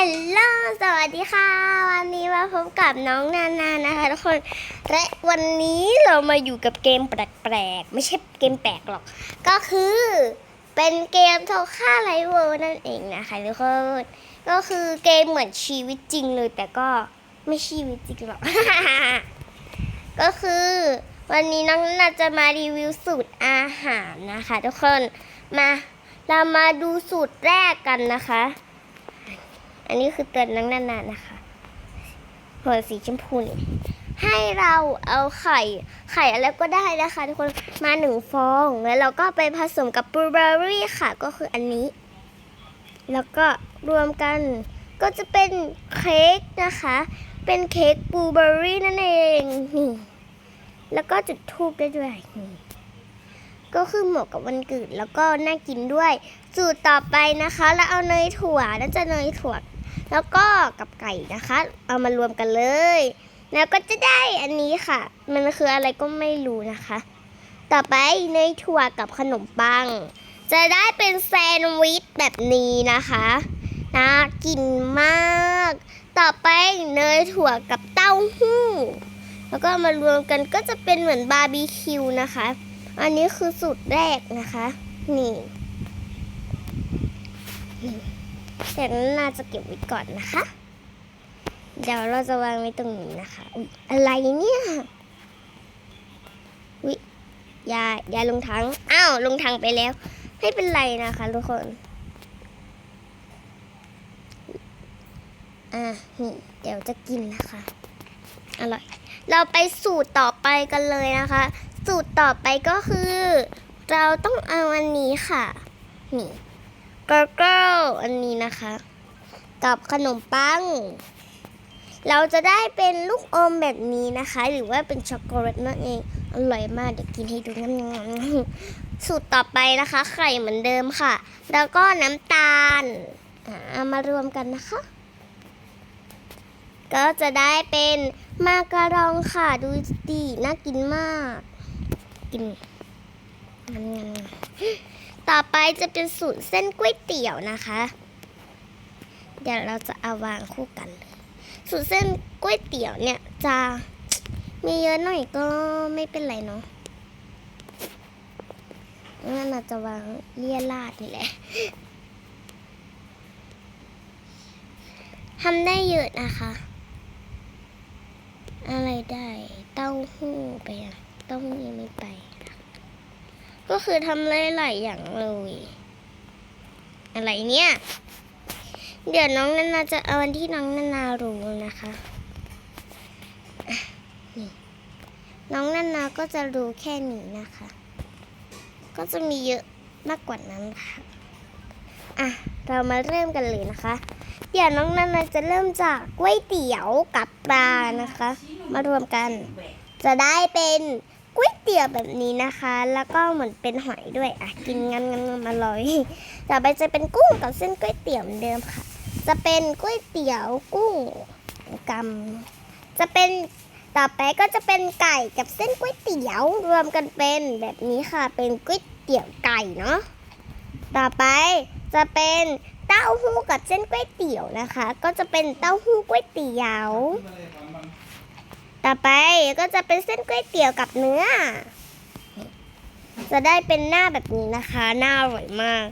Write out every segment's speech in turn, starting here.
ฮลโหล สวัสดีค่ะ วันนี้มาพบกับน้องนานานะคะทุกคน และวันนี้เรามาอยู่กับเกมแปลกๆ ไม่ใช่เกมแปลกหรอก ก็คือเป็นเกมโทค่าไลเวอร์นั่นเองนะคะทุกคน ก็คือเกมเหมือนชีวิตจริงเลย แต่ก็ไม่ชีวิตจริงหรอก ก็คือวันนี้น้องนานาจะมารีวิวสูตรอาหารนะคะ ทุกคน มาเรามาดูสูตรแรกกันนะคะ อันนี้คือเตือนน้องนานานะคะหัวสีชมพูนี่ให้เราเอาไข่ไข่อะไรก็ได้นะคะทุกคนมาหนึ่งฟองแล้วเราก็ไปผสมกับบลูเบอร์รี่ค่ะก็คืออันนี้ แล้วก็รวมกันก็จะเป็นเค้กนะคะ เป็นเค้กบลูเบอร์รี่นั่นเองนี่แล้วก็จุดทูบได้ด้วยนี่ก็คือเหมาะกับวันเกิดแล้วก็น่ากินด้วย สูตรต่อไปนะคะ แล้วเอาเนยถั่วน่าจะเนยถั่ว แล้วก็กับไก่นะคะ เอามารวมกันเลย แล้วก็จะได้อันนี้ค่ะ มันคืออะไรก็ไม่รู้นะคะ ต่อไปเนยถั่วกับขนมปัง จะได้เป็นแซนด์วิชแบบนี้นะคะน่ากินมาก ต่อไปเนยถั่วกับเต้าหู้ แล้วก็มารวมกันก็จะเป็นเหมือนบาร์บีคิวนะคะ อันนี้คือสูตรแรกนะคะ นี่นี่ แต่น่าจะเก็บไว้ก่อนนะคะ เดี๋ยวเราจะวางไว้ตรงนี้นะคะอุ๊ยอะไรเนี่ยวิยายยายลงถังอ้าวลงถังไปแล้ว ไม่เป็นไรนะคะทุกคนอะนี่เดี๋ยวจะกินนะคะ อร่อย เราไปสูตรต่อไปกันเลยนะคะ สูตรต่อไปก็คือ เราต้องเอาอันนี้ค่ะ นี่ กอร์เกิลอันนี้นะคะ กับขนมปัง เราจะได้เป็นลูกอมแบบนี้นะคะ หรือว่าเป็นช็อกโกแลตนั่นเอง อร่อยมากเดี๋ยวกินให้ดูงั้นสูตรต่อไปนะคะ ไข่เหมือนเดิมค่ะ แล้วก็น้ำตาลเอามารวมกันนะคะ ก็จะได้เป็นมาการองค่ะ ดูดีน่ากินมาก กินงั้นๆ ต่อไปจะเป็นสูตรเส้นก๋วยเตี๋ยวนะคะ เดี๋ยวเราจะเอาวางคู่กันเลยสูตรเส้นก๋วยเตี๋ยวเนี่ยจะมีเยอะหน่อยก็ไม่เป็นไรเนาะงั้นเราจะวางเลี่ยราดนี่แหละทำได้เยอะนะคะ อะไรได้ เต้าหู้ไปอะเต้าหู้ยังไม่ไป ก็คือทำหลายๆอย่างเลย อะไรเนี่ย เดี๋ยวน้องนานาจะเอาอันที่น้องนานารู้นะคะอะนี่น้องนานาก็จะรู้แค่นี้นะคะ ก็จะมีเยอะมากกว่านั้นค่ะอะเรามาเริ่มกันเลยนะคะ เดี๋ยวน้องนานาจะเริ่มจากก๋วยเตี๋ยวกับปลานะคะ มารวมกัน จะได้เป็น ก๋วยเตี๋ยวแบบนี้นะคะ แล้วก็เหมือนเป็นหอยด้วยอะกินงันงันงันอร่อยต่อไปจะเป็นกุ้งกับเส้นก๋วยเตี๋ยวเหมือนเดิมค่ะ จะเป็นก๋วยเตี๋ยวกุ้งกำจะเป็นต่อไปก็จะเป็นไก่กับเส้นก๋วยเตี๋ยวรวมกันเป็นแบบนี้ค่ะ เป็นก๋วยเตี๋ยวไก่เนาะต่อไปจะเป็นเต้าหู้กับเส้นก๋วยเตี๋ยวนะคะ ก็จะเป็นเต้าหู้ก๋วยเตี๋ยว ต่อไปก็จะเป็นเส้นก๋วยเตี๋ยวกับเนื้อ จะได้เป็นหน้าแบบนี้นะคะ หน้าอร่อยมาก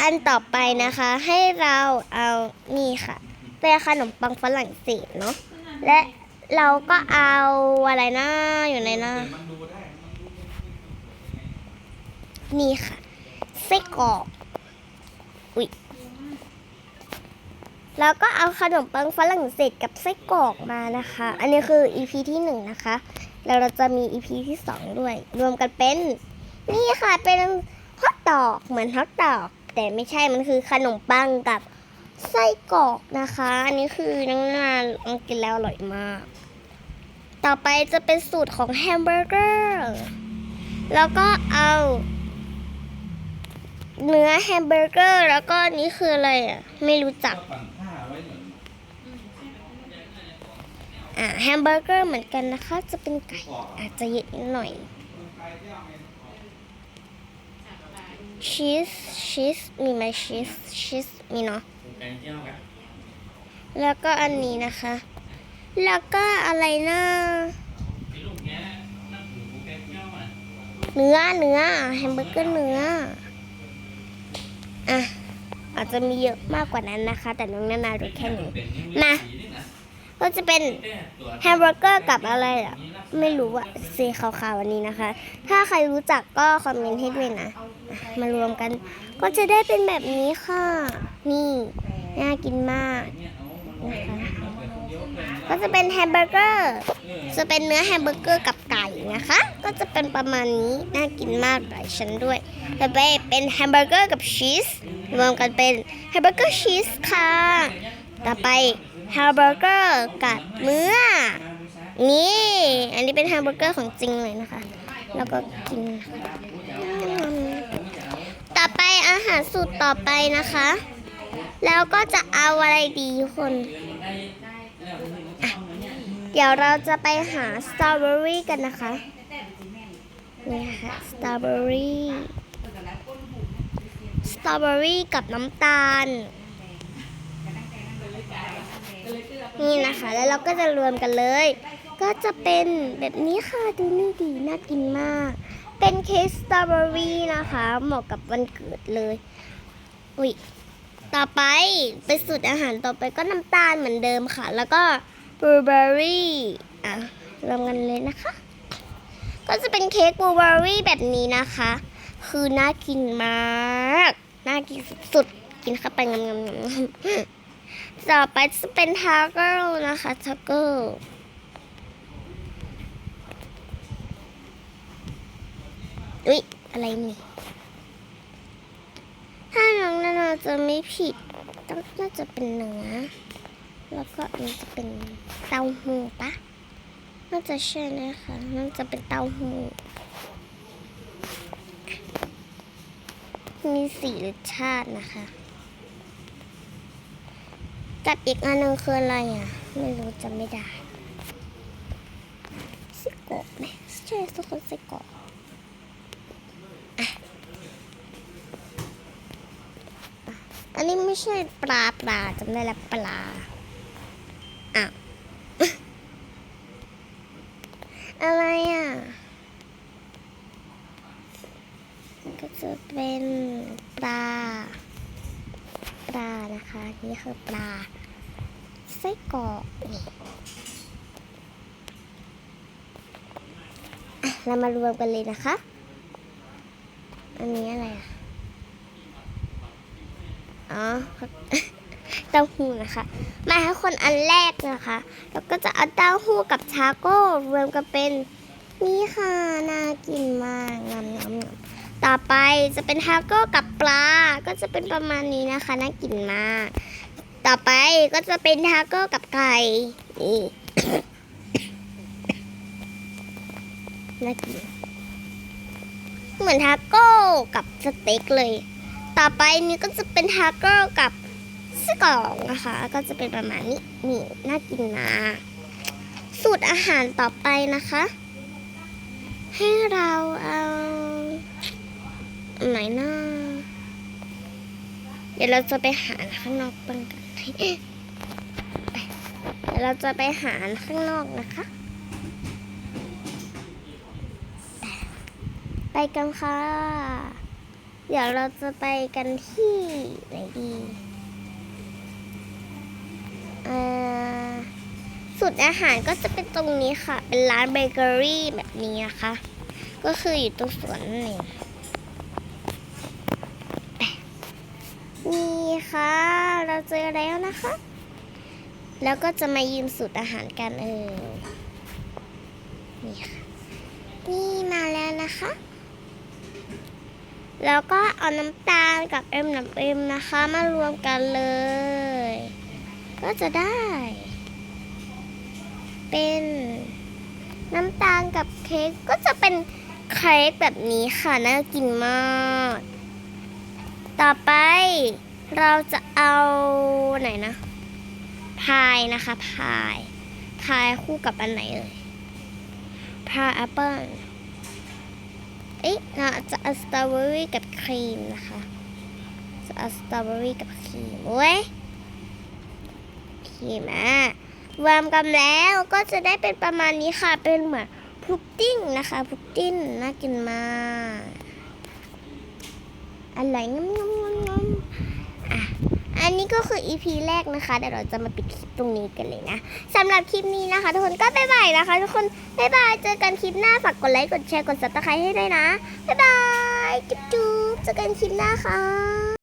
อันต่อไปนะคะให้เราเอานี่ค่ะ เป็นขนมปังฝรั่งเศสเนาะ และเราก็เอาอะไรนะอยู่ในหน้า นี่ค่ะไส้กรอกอุ๊ย แล้วก็เอาขนมปังฝรั่งเศสกับไส้กรอกมานะคะ อันนี้คือ EP ที่หนึ่งนะคะ แล้วเราจะมี EP ที่สองด้วย รวมกันเป็น นี่ค่ะ เป็นฮอทดอกเหมือนฮอทดอก แต่ไม่ใช่มันคือขนมปังกับไส้กรอกนะคะ อันนี้คือน้องนาลองกินแล้วอร่อยมาก ต่อไปจะเป็นสูตรของแฮมเบอร์เกอร์แล้วก็เอาเนื้อแฮมเบอร์เกอร์ แล้วก็นนี้คืออะไรอะ ไม่รู้จัก ปั่นผ้าไว้เหมือน อ่า แฮมเบอร์เกอร์เหมือนกันนะคะ จะเป็นไก่อาจจะเยอะนิดหน่อยชีสชีสมีไหมชีสชีสมีเนาะแกงเจียวกันแล้วก็อันนี้นะคะ แล้วก็อะไรนะเนื้อเนื้อแฮมเบอร์เกอร์เนื้ออะอาจจะมีเยอะมากกว่านั้นนะคะ แต่น้องนานาดูแค่นี้มา ก็จะเป็นแฮมเบอร์เกอร์กับอะไรอะ ไม่รู้อะสีขาวๆอันนี้นะคะ ถ้าใครรู้จักก็คอมเมนต์ให้ด้วยนะอะมารวมกัน ก็จะได้เป็นแบบนี้ค่ะ นี่น่ากินมากนะคะก็จะเป็นแฮมเบอร์เกอร์จะเป็นเนื้อแฮมเบอร์เกอร์กับไก่นะคะ ก็จะเป็นประมาณนี้น่ากินมากหลายชั้นด้วยต่อไปเป็นแฮมเบอร์เกอร์กับชีสรวมกันเป็นแฮมเบอร์เกอร์ชีสค่ะ ต่อไป แฮมเบอร์เกอร์กับเนื้อ นี่ อันนี้เป็นแฮมเบอร์เกอร์ของจริงเลยนะคะ แล้วก็กิน ต่อไปอาหารสูตรต่อไปนะคะ แล้วก็จะเอาอะไรดีคนเดี๋ยวเราจะไปหาสตรอเบอรี่กันนะคะ นี่ค่ะสตรอเบอรี่ สตรอเบอรี่กับน้ำตาล นี่นะคะ แล้วเราก็จะรวมกันเลย ก็จะเป็นแบบนี้ค่ะดูนี่ดีน่ากินมาก เป็นเค้กสตรอเบอรี่นะคะ เหมาะกับวันเกิดเลย อุ้ยต่อไปเป็นสูตรอาหารต่อไปก็น้ำตาลเหมือนเดิมค่ะ แล้วก็บลูเบอร์รี่อะรวมกันเลยนะคะ ก็จะเป็นเค้กบลูเบอร์รี่แบบนี้นะคะ คือน่ากินมาก น่ากินสุดๆ กินเข้าไปงำๆๆ ต่อไปจะเป็นทาเกิลนะคะทาเกิลอุ๊ย อะไรนี่ ถ้าน้องนานาจะไม่ผิดต้องน่าจะเป็นเนื้อแล้วก็อันจะเป็นเต้าหู้ปะน่าจะใช่นะคะน่าจะเป็นเต้าหู้มีสีรสชาตินะคะ กับอีกอันหนึงคืออะไรอะ ไม่รู้จำไม่ได้ไส้กรอกไหมใช่ทุกคนไส้กรอกอันนี้ไม่ใช่ปลาปลาจำได้แล้วปลาอ้าวอะไรอะก็จะเป็นปลา ปลานะคะ นี่คือปลาไส้กรอกนี่เรามารวมกันเลยนะคะ อันนี้อะไรอะ อ๋อเต้าหู้นะคะ มาให้คนอันแรกนะคะ แล้วก็จะเอาเต้าหู้กับชาโก้รวมกันเป็น นี่ค่ะ น่ากินมากงามงาม ต่อไปจะเป็นทาโก้กับปลา ก็จะเป็นประมาณนี้นะคะน่ากินมาก ต่อไปก็จะเป็นทาโก้กับไก่นี่น่ากินเหมือนทาโก้กับสเต็กเลย ต่อไปนี้ก็จะเป็นทาโก้กับไส้กรอกนะคะ ก็จะเป็นประมาณนี้นี่น่ากินมากสูตรอาหารต่อไปนะคะ ให้เราเอา ไหนนะเดี๋ยวเราจะไปหาข้างนอกบ้างกันเดี๋ยวเราจะไปหาข้างนอกนะคะ ไปกันค่ะ เดี๋ยวเราจะไปกันที่ไหนดีเอ่อสูตรอาหารก็จะเป็นตรงนี้ค่ะ เป็นร้านเบเกอรี่แบบนี้นะคะ ก็คืออยู่ตรงสวนนึงนี่ค่ะ เราเจอแล้วนะคะ แล้วก็จะมายืมสูตรอาหารกันเออนี่ค่ะนี่มาแล้วนะคะ แล้วก็เอาน้ำตาลกับเอ็มน้ำเอ็มนะคะ มารวมกันเลย ก็จะได้ เป็นน้ำตาลกับเค้กก็จะเป็นเค้กแบบนี้ค่ะ น่ากินมาก ต่อไป เราจะเอาไหนนะพายนะคะพายพายคู่กับอันไหนเอ่ยพายแอปเปิ้ลเอ๊ะเราจะเอาสตรอเบอรี่กับครีมนะคะ จะเอาสตรอเบอรี่กับครีมโอ้ยคนี่มาวางกันแล้วก็จะได้เป็นประมาณนี้ค่ะเป็นเหมือนพุดดิ้งนะคะพุดดิ้งน่ากินมากอร่อยงำงำงำงำอะอั นนี้ก็คือ EP แรกนะคะ เดี๋ยวเราจะมาปิดคลิปตรงนี้กันเลยนะสำหรับคลิปนี้นะคะ ทุกคนก็บ๊ายบายนะคะ ทุกคนบ๊ายบายเจอกันคลิปหน้าฝากกดไลค์กดแชร์กดซับสไครต์ให้ด้วยนะบ๊ายบายจุ๊บจุ๊บเจอกันคลิปหน้าค่ะ